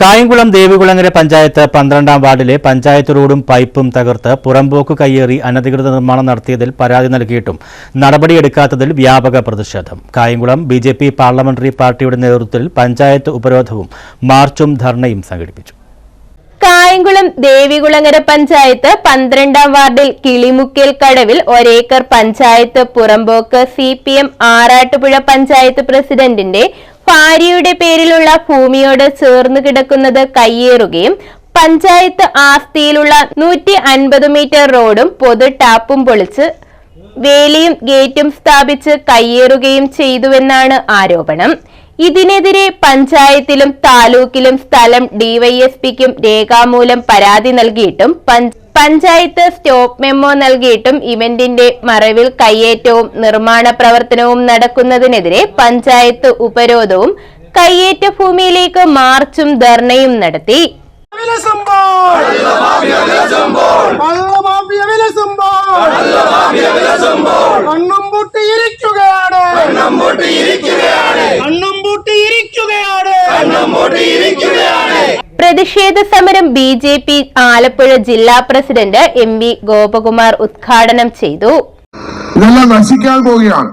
കായംകുളം ദേവികുളങ്ങര പഞ്ചായത്ത് പന്ത്രണ്ടാം വാർഡിലെ പഞ്ചായത്ത് റോഡും പൈപ്പും തകർത്ത് പുറമ്പോക്ക് കയ്യേറി അനധികൃത നിർമ്മാണം നടത്തിയതിൽ പരാതി നൽകിയിട്ടും നടപടിയെടുക്കാത്തതിൽ വ്യാപക പ്രതിഷേധം. കായംകുളം ബിജെപി പാർലമെന്ററി പാർട്ടിയുടെ നേതൃത്വത്തിൽ പഞ്ചായത്ത് ഉപരോധവും മാർച്ചും ധർണയും സംഘടിപ്പിച്ചു. കായംകുളം ദേവികുളങ്ങര പഞ്ചായത്ത് പന്ത്രണ്ടാം വാർഡിൽ കിളിമുക്കേൽ കടവിൽ ഒരേക്കർ panchayat പുറമ്പോക്ക് C P M Arattupuzha panchayat പ്രസിഡന്റിന്റെ ഭാര്യയുടെ പേരിലുള്ള ഭൂമിയോട് ചേർന്ന് കിടക്കുന്നത് കയ്യേറുകയും പഞ്ചായത്ത് ആസ്തിയിലുള്ള നൂറ്റി അൻപത് മീറ്റർ റോഡും പൊതു ടാപ്പും പൊളിച്ച് വേലിയും ഗേറ്റും സ്ഥാപിച്ച് കയ്യേറുകയും ചെയ്തുവെന്നാണ് ആരോപണം. ഇതിനെതിരെ പഞ്ചായത്തിലും താലൂക്കിലും സ്ഥലം ഡിവൈഎസ്പിക്കും രേഖാമൂലം പരാതി നൽകിയിട്ടും പഞ്ചായത്ത് സ്റ്റോപ്പ് മെമ്മോ നൽകിയിട്ടും ഇവന്റിന്റെ മറവിൽ കയ്യേറ്റവും നിർമ്മാണ പ്രവർത്തനവും നടക്കുന്നതിനെതിരെ പഞ്ചായത്ത് ഉപരോധവും കയ്യേറ്റ ഭൂമിയിലേക്ക് മാർച്ചും ധർണയും നടത്തി. കണ്ണും പൂട്ടിയിരിക്കുകയാണ് കണ്ണും പൂട്ടിയിരിക്കുകയാണ് പ്രതിഷേധ സമരം ബി ജെ പി ആലപ്പുഴ ജില്ലാ പ്രസിഡന്റ് എം വി ഗോപകുമാർ ഉദ്ഘാടനം ചെയ്തു. ഇതെല്ലാം നശിക്കാൻ പോവുകയാണ്.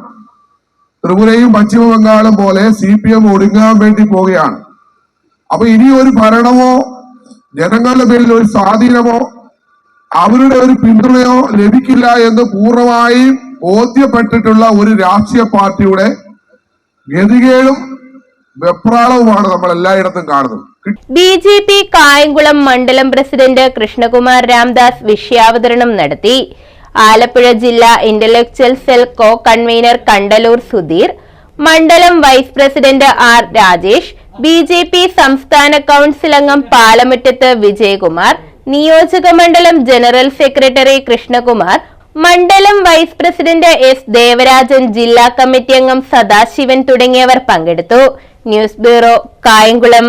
ത്രിപുരയും പശ്ചിമ ബംഗാളും പോലെ സി പി എം ഒടുങ്ങാൻ വേണ്ടി പോവുകയാണ്. അപ്പൊ ഇനി ഒരു ഭരണമോ ജനങ്ങളുടെ പേരിൽ ഒരു സ്വാധീനമോ അവരുടെ ഒരു പിന്തുണയോ ലഭിക്കില്ല എന്ന് പൂർണമായും ബോധ്യപ്പെട്ടിട്ടുള്ള ഒരു രാഷ്ട്രീയ പാർട്ടിയുടെ ഗതികേടും വെപ്രാളവുമാണ് നമ്മൾ എല്ലായിടത്തും കാണുന്നത് ബി ജെ പി കായംകുളം മണ്ഡലം പ്രസിഡന്റ് കൃഷ്ണകുമാർ രാംദാസ് വിഷയാവതരണം നടത്തി. ആലപ്പുഴ ജില്ലാ intellectual cell co convener Kandalloor Sudheer മണ്ഡലം vice president R Rajesh B J P സംസ്ഥാന കൌൺസിൽ അംഗം പാലമുറ്റത്ത് വിജയകുമാർ നിയോജക മണ്ഡലം ജനറൽ സെക്രട്ടറി കൃഷ്ണകുമാർ മണ്ഡലം വൈസ് പ്രസിഡന്റ് എസ് ദേവരാജൻ ജില്ലാ കമ്മിറ്റി അംഗം സദാശിവൻ തുടങ്ങിയവർ പങ്കെടുത്തു. News bureau Kayamkulam.